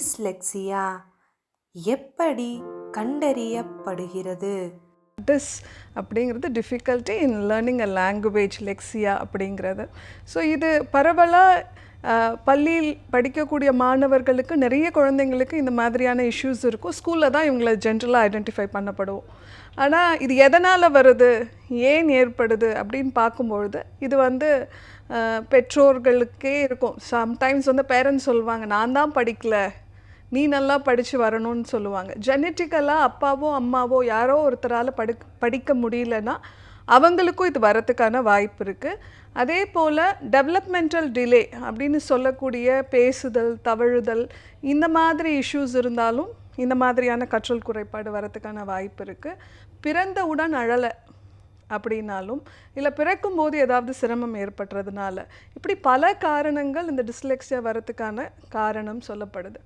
Dyslexia எப்படி கண்டறியப்படுகிறது? டிஸ் அப்படிங்கிறது difficulty in learning a language லெக்ஸியா அப்படிங்கிறது. ஸோ இது பரவலாக பள்ளியில் படிக்கக்கூடிய மாணவர்களுக்கு நிறைய குழந்தைங்களுக்கு இந்த மாதிரியான இஷ்யூஸ் இருக்கும். ஸ்கூலில் தான் இவங்களை ஜென்ரலாக ஐடென்டிஃபை பண்ணப்படுவோம். ஆனால் இது எதனால் வருது? ஏன் ஏற்படுது? அப்படின்னு பார்க்கும்பொழுது இது வந்து பெற்றோர்களுக்கே இருக்கும். சம்டைம்ஸ் வந்து பேரண்ட்ஸ் சொல்லுவாங்க நான் தான் படிக்கல. நீ நல்லா படித்து வரணும்னு சொல்லுவாங்க. ஜெனட்டிக்கலாக அப்பாவோ அம்மாவோ யாரோ ஒருத்தரால் படு படிக்க முடியலன்னா அவங்களுக்கும் இது வரத்துக்கான வாய்ப்பு இருக்குது அதே போல் டெவலப்மெண்டல் டிலே அப்படின்னு சொல்லக்கூடிய பேசுதல் தவழுதல் இந்த மாதிரி இஷ்யூஸ் இருந்தாலும் இந்த மாதிரியான கற்றல் குறைபாடு வரத்துக்கான வாய்ப்பு இருக்குது பிறந்தவுடன் அழலை அப்படின்னாலும் இல்லை பிறக்கும்போது ஏதாவது சிரமம் ஏற்படுறதுனால இப்படி பல காரணங்கள் இந்த டிஸ்லெக்ஸியா வரத்துக்கான காரணம் சொல்லப்படுது.